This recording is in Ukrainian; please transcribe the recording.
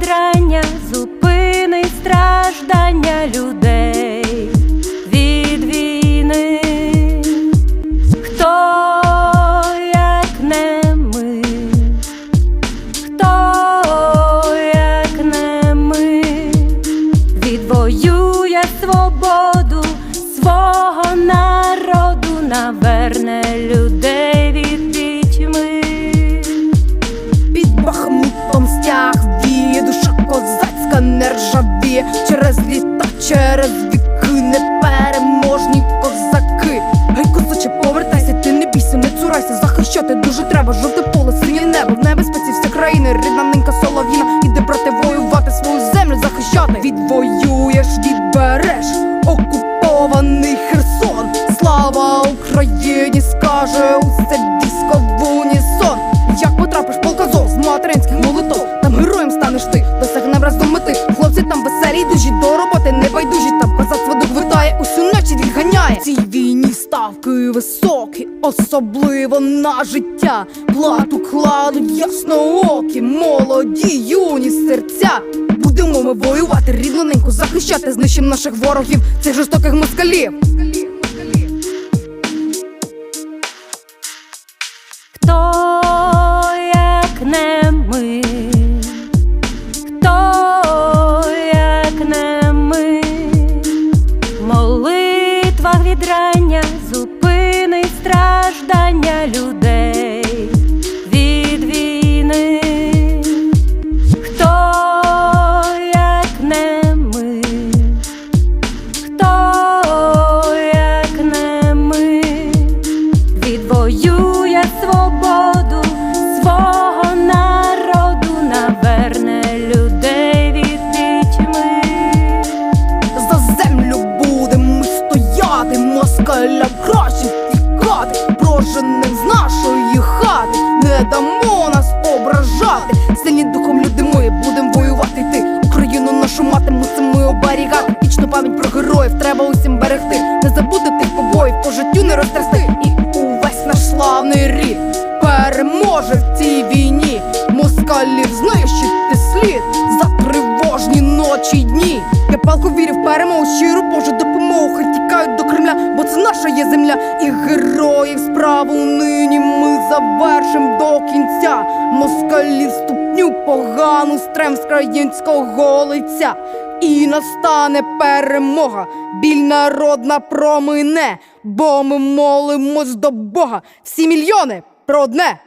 Відрання зупинить страждання людей від війни, хто як не ми, хто як не ми, відвоює свободу свого народу, наверне людей. Вся країна, рідна нинка солов'їна. Іде брати воювати свою землю захищати. Відвоюєш, відбереш окупований Херсон. Слава Україні, скаже усе диско в унісон. Як потрапиш в полк Азов з материнських молитов, там героєм станеш ти, досягнем разом мети. Хлопці там веселі, дужі до роботи, ставки високі, особливо на життя. Плату кладуть ясноокі, молоді, юні серця. Будемо ми воювати, рідну неньку захищати, знищим наших ворогів, цих жорстоких москалів. Тікати, з нашої хати, не дамо нас ображати. Сильні духом люди ми будемо воювати йти. Україну нашу мати мусимо оберігати. Вічну пам'ять про героїв треба усім берегти. Не забути тих побоїв, по життю не розтрясти. І увесь наш славний рід переможе в цій війні. Москалів знищити слід за тривожні ночі й дні. Я палко вірю в перемогу, щиру Божу допомогу. Хай до Кремля, бо це наша є земля. І героїв справу нині ми завершим до кінця. Москалів ступню погану стрем з країнського лиця. І настане перемога, біль народна промине, бо ми молимось до Бога. Всі мільйони про одне.